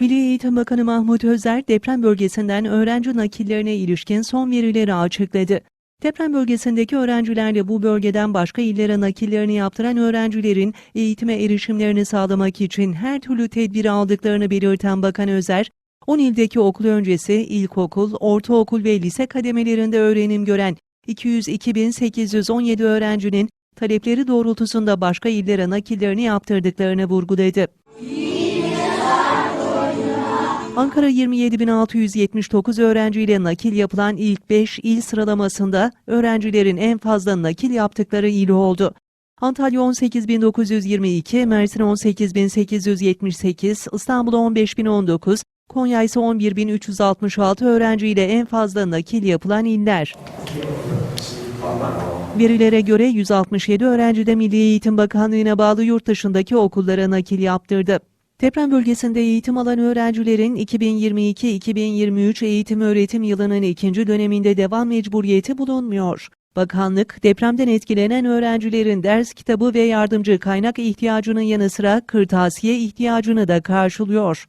Milli Eğitim Bakanı Mahmut Özer deprem bölgesinden öğrenci nakillerine ilişkin son verileri açıkladı. Deprem bölgesindeki öğrencilerle bu bölgeden başka illere nakillerini yaptıran öğrencilerin eğitime erişimlerini sağlamak için her türlü tedbiri aldıklarını belirten Bakan Özer, 10 ildeki okul öncesi, ilkokul, ortaokul ve lise kademelerinde öğrenim gören 202.817 öğrencinin talepleri doğrultusunda başka illere nakillerini yaptırdıklarını vurguladı. Ankara 27.679 öğrenciyle nakil yapılan ilk 5 il sıralamasında öğrencilerin en fazla nakil yaptıkları il oldu. Antalya 18.922, Mersin 18.878, İstanbul 15.019, Konya ise 11.366 öğrenciyle en fazla nakil yapılan iller. Verilere göre 167 öğrenci de Milli Eğitim Bakanlığı'na bağlı yurt dışındaki okullara nakil yaptırdı. Deprem bölgesinde eğitim alan öğrencilerin 2022-2023 eğitim öğretim yılının ikinci döneminde devam mecburiyeti bulunmuyor. Bakanlık, depremden etkilenen öğrencilerin ders kitabı ve yardımcı kaynak ihtiyacının yanı sıra kırtasiye ihtiyacını da karşılıyor.